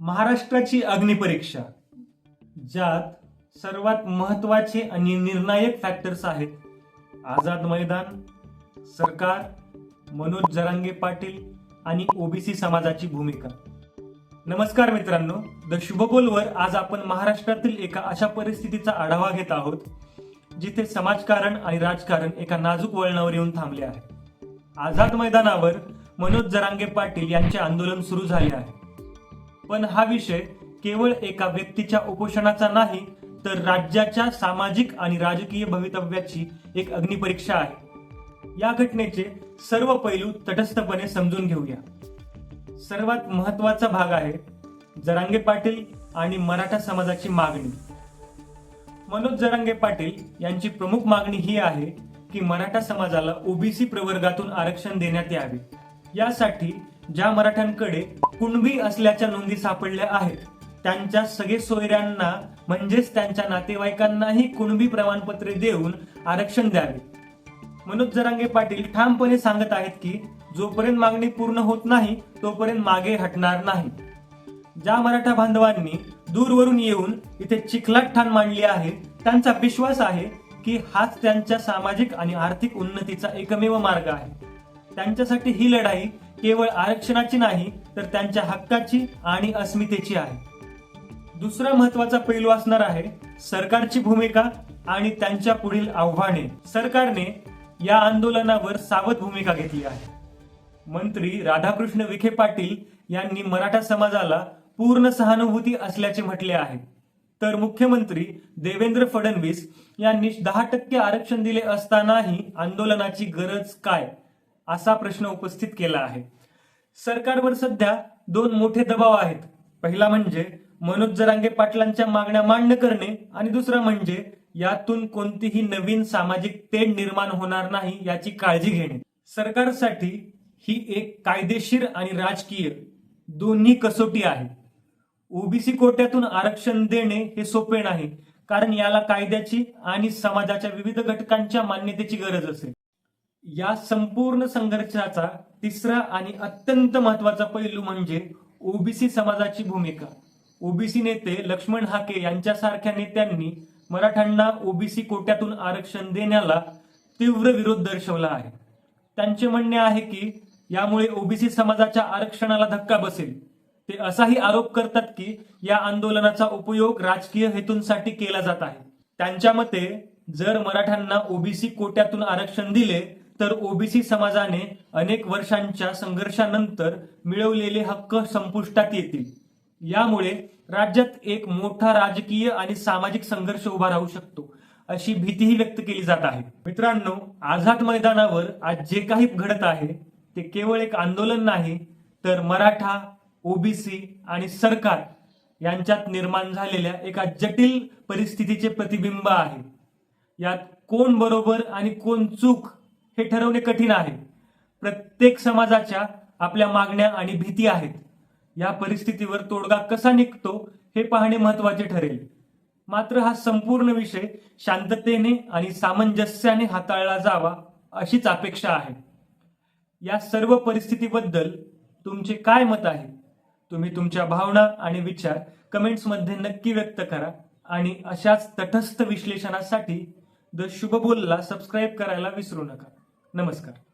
महाराष्ट्राची अग्निपरीक्षा ज्यात सर्वात महत्त्वाचे आणि निर्णायक फॅक्टर्स आहेत. आझाद मैदान सरकार मनोज जरांगे पाटील आणि ओबीसी समाजाची भूमिका. नमस्कार मित्रांनो द शुभबोलवर आज आपण महाराष्ट्रातील एका अशा परिस्थितीचा आढावा घेत आहोत जिथे समाजकारण आणि राजकारण एका नाजूक वळणावर येऊन थांबले आहे. आझाद मैदानावर मनोज जरांगे पाटील यांचे आंदोलन सुरू झाले आहे. पण हा विषय केवळ एका व्यक्तीच्या उपोषणाचा नाही तर राज्याच्या सामाजिक आणि राजकीय भवितव्याची एक अग्निपरीक्षा आहे. या घटनेचे सर्व पैलू तटस्थपणे समजून घेऊया. सर्वात महत्त्वाचा भाग आहे जरांगे पाटील आणि मराठा समाजाची मागणी. मनोज जरांगे पाटील यांची प्रमुख मागणी ही आहे की मराठा समाजाला ओबीसी प्रवर्गातून आरक्षण देण्यात यावे. यासाठी ज्या मराठ्यांकडे कुणबी असल्याच्या नोंदी सापडल्या आहेत. त्यांच्या सगळे सोयऱ्यांना म्हणजेच त्यांच्या नातेवाईकांनाही कुणबी प्रमाणपत्रे देऊन आरक्षण द्यावे. मनोज जरांगे पाटील ठामपणे सांगत आहेत की जोपर्यंत मागणी पूर्ण होत नाही तोपर्यंत मागे हटणार नाही. ज्या मराठा बांधवांनी दूरवरून येऊन इथे चिखलाट ठाण मांडली आहे त्यांचा विश्वास आहे की हाच त्यांच्या सामाजिक आणि आर्थिक उन्नतीचा एकमेव मार्ग आहे. त्यांच्यासाठी ही लढाई केवळ आरक्षणाची नाही तर त्यांच्या हक्काची आणि अस्मितेची आहे. दुसरा महत्त्वाचा पैलू असणार आहे सरकारची भूमिका आणि त्यांच्या पुढील आव्हाने. सरकारने या आंदोलनावर सावध भूमिका घेतली आहे. मंत्री राधाकृष्ण विखे पाटील यांनी मराठा समाजाला पूर्ण सहानुभूती असल्याचे म्हटले आहे. तर मुख्यमंत्री देवेंद्र फडणवीस यांनी दहा टक्के आरक्षण दिले असतानाही आंदोलनाची गरज काय? असा प्रश्न उपस्थित केला आहे. सरकारवर सध्या दोन मोठे दबाव आहेत. पहिला म्हणजे मनोज जरांगे पाटलांच्या मागण्या मान्य करणे आणि दुसरा म्हणजे यातून कोणतीही नवीन सामाजिक तेढ निर्माण होणार नाही याची काळजी घेणे. सरकारसाठी ही एक कायदेशीर आणि राजकीय दोन्ही कसोटी आहे. ओबीसी कोट्यातून आरक्षण देणे हे सोपे नाही कारण याला कायद्याची आणि समाजाच्या विविध घटकांच्या मान्यतेची गरज असेल. या संपूर्ण संघर्षाचा तिसरा आणि अत्यंत महत्त्वाचा पैलू म्हणजे ओबीसी समाजाची भूमिका. ओबीसी नेते लक्ष्मण हाके यांच्यासारख्या नेत्यांनी मराठ्यांना ओबीसी कोट्यातून आरक्षण देण्याला तीव्र विरोध दर्शवला आहे. त्यांचे म्हणणे आहे की यामुळे ओबीसी समाजाच्या आरक्षणाला धक्का बसेल. ते असाही आरोप करतात की या आंदोलनाचा उपयोग राजकीय हेतूंसाठी केला जात आहे. त्यांच्या मते जर मराठ्यांना ओबीसी कोट्यातून आरक्षण दिले तर ओबीसी समाजाने अनेक वर्षांच्या संघर्षानंतर मिळवलेले हक्क संपुष्टात येतील. यामुळे राज्यात एक मोठा राजकीय आणि सामाजिक संघर्ष उभा राहू शकतो अशी भीतीही व्यक्त केली जात आहे. मित्रांनो आझाद मैदानावर आज जे काही घडत आहे ते केवळ एक आंदोलन नाही तर मराठा ओबीसी आणि सरकार यांच्यात निर्माण झालेल्या एका जटिल परिस्थितीचे प्रतिबिंब आहे. यात कोण बरोबर आणि कोण चूक हे ठरवणे कठीण आहे. प्रत्येक समाजाच्या आपल्या मागण्या आणि भीती आहेत. या परिस्थितीवर तोडगा कसा निघतो हे पाहणे महत्त्वाचे ठरेल. मात्र हा संपूर्ण विषय शांततेने आणि सामंजस्याने हाताळला जावा अशीच अपेक्षा आहे. या सर्व परिस्थितीबद्दल तुमचे काय मत आहे? तुम्ही तुमच्या भावना आणि विचार कमेंट्समध्ये नक्की व्यक्त करा आणि अशाच तटस्थ विश्लेषणासाठी द शुभबोलला सबस्क्राईब करायला विसरू नका. नमस्कार.